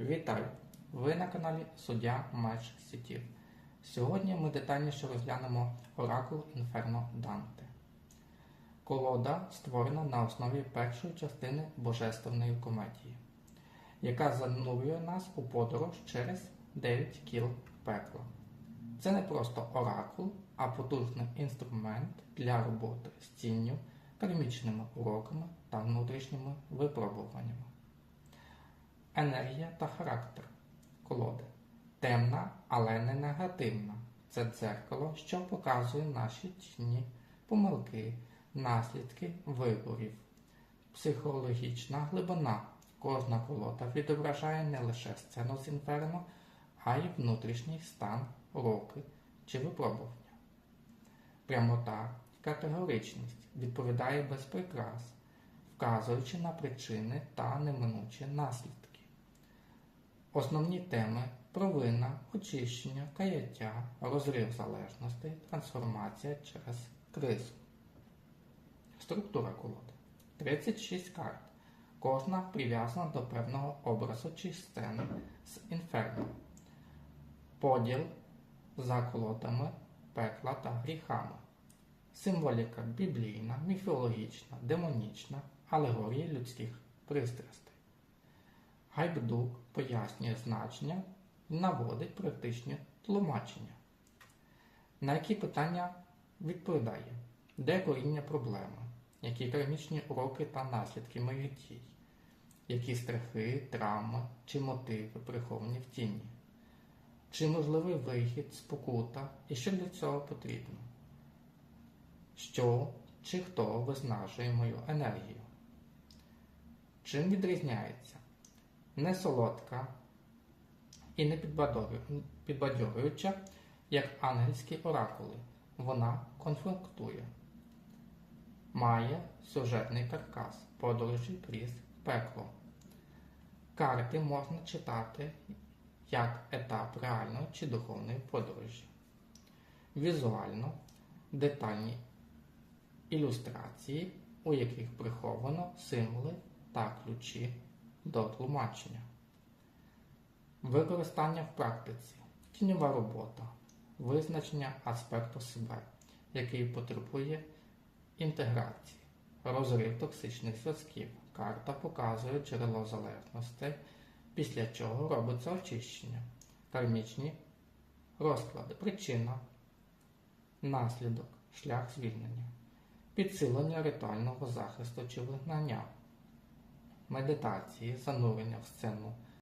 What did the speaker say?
Вітаю! Ви на каналі Суддя Меч Сітів. Сьогодні ми детальніше розглянемо Оракул Інферно Данте. Колода створена на основі першої частини Божественної комедії, яка занурює нас у подорож через 9 кіл пекла. Це не просто оракул, а потужний інструмент для роботи з тінню, кармічними уроками та внутрішніми випробуваннями. Енергія та характер колоди. Темна, але не негативна. Це дзеркало, що показує наші тіні, помилки, наслідки виборів. Психологічна глибина. Кожна колода відображає не лише сцену з інферно, а й внутрішній стан, роки чи випробування. Прямота категоричність відповідає без прикрас, вказуючи на причини та неминучі наслідки. Основні теми провина, очищення, каяття, розрив залежності, трансформація через кризу. Структура колоди. 36 карт. Кожна прив'язана до певного образу чи сцени з інферно. Поділ за колодами, пекла та гріхами. Символіка біблійна, міфологічна, демонічна, алегорії людських пристрастей. Гайбдук пояснює значення і наводить практичні тлумачення. На які питання відповідає, де коріння проблеми, які кармічні уроки та наслідки моїх дій, які страхи, травми чи мотиви приховані в тіні, чи можливий вихід, спокута і що для цього потрібно, що чи хто виснажує мою енергію. Чим відрізняється? Не солодка і не підбадьорююча, як ангельські оракули. Вона конфліктує. Має сюжетний каркас, подорожі крізь пекло. Карти можна читати як етап реальної чи духовної подорожі. Візуально детальні ілюстрації, у яких приховано символи та ключі до тлумачення. Використання в практиці. Тіньова робота. Визначення аспекту себе, який потребує інтеграції. Розрив токсичних зв'язків. Карта показує джерело залежності, після чого робиться очищення. Кармічні розклади. Причина, наслідок, шлях звільнення. Підсилення ритуального захисту чи вигнання медитації, занурення в сцену